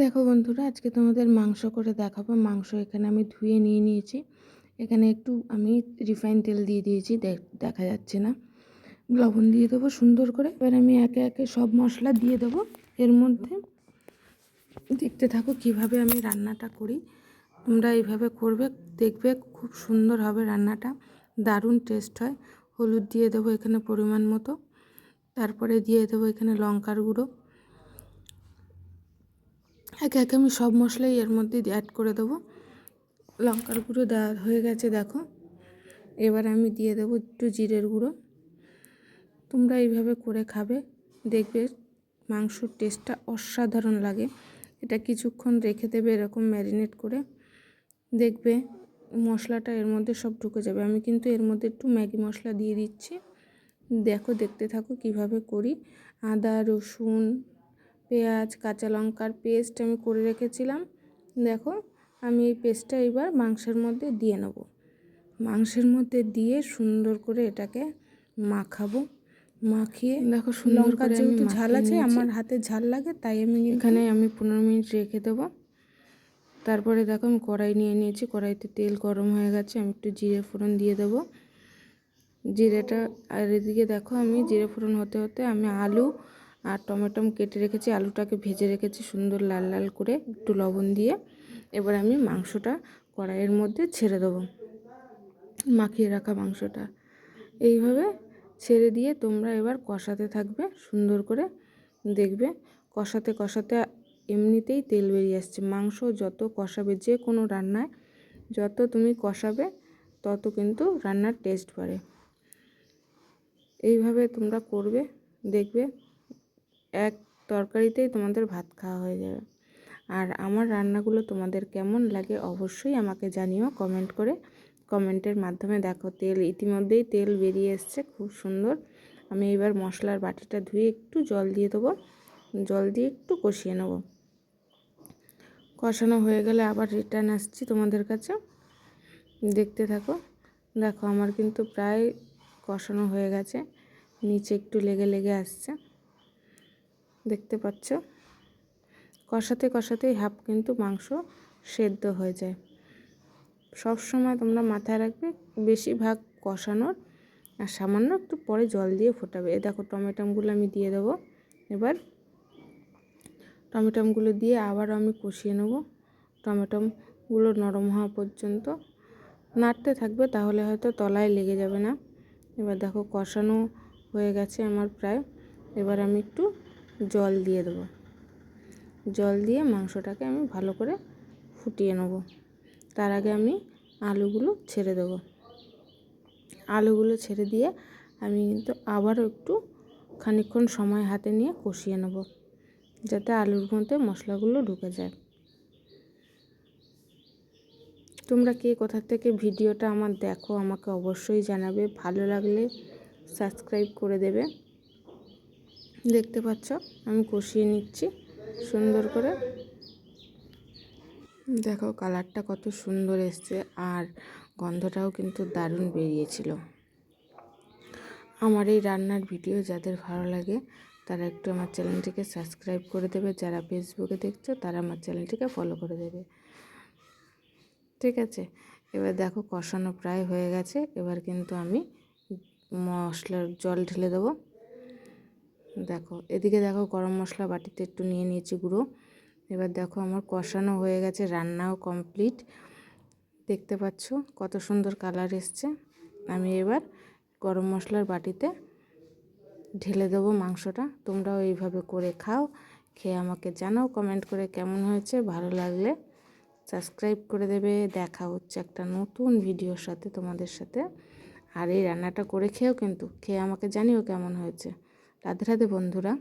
দেখো বন্ধুরা, আজকে তোমাদের মাংস করে দেখাবো। মাংস এখানে আমি ধুয়ে নিয়ে নিয়েছি। এখানে একটু আমি রিফাইন তেল দিয়ে দিয়েছি, দেখা যাচ্ছে না। লবণ দিয়ে দেবো সুন্দর করে। এবার আমি একে একে সব মশলা দিয়ে দেবো। এর মধ্যে দেখতে থাকো কীভাবে আমি রান্নাটা করি। তোমরা এইভাবে করবে, দেখবে খুব সুন্দর হবে রান্নাটা। দারুণ টেস্ট হয়। হলুদ দিয়ে দেবো এখানে পরিমাণ মতো। তারপরে দিয়ে দেবো এখানে লঙ্কার গুঁড়ো। একে একে আমি সব মশলাই এর মধ্যে অ্যাড করে দেবো। লঙ্কার গুঁড়ো দেওয়া হয়ে গেছে, দেখো। এবার আমি দিয়ে দেবো একটু জিরের গুঁড়ো। তোমরা এইভাবে করে খাবে, দেখবে মাংসর টেস্টটা অসাধারণ লাগে। এটা কিছুক্ষণ রেখে দেবে এরকম ম্যারিনেট করে। দেখবে মশলাটা এর মধ্যে সব ঢুকে যাবে। আমি কিন্তু এর মধ্যে একটু ম্যাগি মশলা দিয়ে দিচ্ছি। দেখো, দেখতে থাকো কীভাবে করি। আদা, রসুন পেঁয়াজ কাঁচা লঙ্কার পেস্ট আমি করে রেখেছিলাম। দেখো আমি এই পেস্টটা এবার মাংসের মধ্যে দিয়ে নেব। মাংসের মধ্যে দিয়ে সুন্দর করে এটাকে মাখাবো। মাখিয়ে দেখো সুন্দর করে যেহেতু ঝাল আছে আমার হাতে ঝাল লাগে তাই আমি এখানে আমি পনেরো মিনিট রেখে দেবো। তারপরে দেখো আমি কড়াই নিয়ে নিয়েছি। কড়াইতে তেল গরম হয়ে গেছে আমি একটু জিরে ফোড়ন দিয়ে দেবো। জিরেটা আর এদিকে দেখো আমি জিরে ফোড়ন হতে হতে আমি আলু আর টমেটো কেটে রেখেছি, আলুটাকে ভেজে রেখেছি সুন্দর লাল লাল করে, একটু লবণ দিয়ে। এবার আমি মাংসটা কড়াইয়ের মধ্যে ছেড়ে দেবো, মাখিয়ে রাখা মাংসটা। এইভাবে ছেড়ে দিয়ে তোমরা এবার কষাতে থাকবে, সুন্দর করে দেখবে। কষাতে কষাতে এমনিতেই তেল বেরিয়ে আসছে। মাংস যত কষাবে, যে কোনো রান্নায় যত তুমি কষাবে, তত কিন্তু রান্নার টেস্ট বাড়ে। এইভাবে তোমরা করবে, দেখবে। এক তরকারিতেই তোমাদের ভাত খাওয়া হয়ে যাবে। আর আমার রান্নাগুলো তোমাদের কেমন লাগে অবশ্যই আমাকে জানিও কমেন্ট করে। কমেন্টের মাধ্যমে দেখো তেল, ইতিমধ্যেই তেল বেরিয়ে এসছে, খুব সুন্দর। আমি এবার মশলার বাটিটা ধুয়ে একটু জল দিয়ে দেবো। জল দিয়ে একটু কষিয়ে নেব। কষানো হয়ে গেলে আবার রিটার্ন আসছি তোমাদের কাছে। দেখতে থাকো। দেখো আমার কিন্তু প্রায় কষানো হয়ে গেছে। নিচে একটু লেগে লেগে আসছে। দেখতে পাচ্ছ? কষাতে কষাতেই হাফ কিন্তু মাংস সেদ্ধ হয়ে যায়। সব সময় তোমরা মাথায় রাখবে, বেশিরভাগ কষানোর আর সামান্য একটু পরে জল দিয়ে ফোটাবে। এ দেখো টমেটোমগুলো আমি দিয়ে দেবো এবার। টমেটোমগুলো দিয়ে আবার আমি কষিয়ে নেব। টমেটোমগুলো নরম হওয়া পর্যন্ত নাড়তে থাকবে, তাহলে হয়তো তলায় লেগে যাবে না। এবার দেখো কষানো হয়ে গেছে আমার প্রায়। এবার আমি একটু জল দিয়ে দেবো। জল দিয়ে মাংসটাকে আমি ভালো করে ফুটিয়ে নেব। তার আগে আমি আলুগুলো ছেড়ে দেবো। আলুগুলো ছেড়ে দিয়ে আমি কিন্তু আবারও একটু খানিক্ষণ সময় হাতে নিয়ে কষিয়ে নেব, যাতে আলুর মধ্যে মশলাগুলো ঢুকে যায়। তোমরা কে কোথা থেকে ভিডিওটা আমার দেখো আমাকে অবশ্যই জানাবে। ভালো লাগলে সাবস্ক্রাইব করে দেবে। দেখতে পাচ্ছ? আমি কষিয়ে নিচ্ছি সুন্দর করে। দেখো, কালারটা কত সুন্দর এসছে আর গন্ধটাও কিন্তু দারুণ বেরিয়েছিল। আমার এই রান্নার ভিডিও যাদের ভালো লাগে, তারা একটু আমার চ্যানেলটিকে সাবস্ক্রাইব করে দেবে। যারা ফেসবুকে দেখছ, তারা আমার চ্যানেলটিকে ফলো করে দেবে। ঠিক আছে? এবার দেখো, কষানো প্রায় হয়ে গেছে। এবার কিন্তু আমি মশলার জল ঢেলে দেবো। দেখো, এদিকে দেখো গরম মশলা বাটিতে একটু নিয়ে নিয়েছি গুঁড়ো। এবার দেখো আমার কষানো হয়ে গেছে, রান্নাও কমপ্লিট। দেখতে পাচ্ছ কত সুন্দর কালার এসছে। আমি এবার গরম মশলার বাটিতে ঢেলে দেবো মাংসটা। তোমরাও এইভাবে করে খাও, খেয়ে আমাকে জানাও, কমেন্ট করে কেমন হয়েছে। ভালো লাগলে সাবস্ক্রাইব করে দেবে। দেখা হচ্ছে একটা নতুন ভিডিওর সাথে তোমাদের সাথে। আর এই রান্নাটা করে খেয়েও কিন্তু, খেয়ে আমাকে জানিও কেমন হয়েছে। রাধে রাধে বন্ধুরা।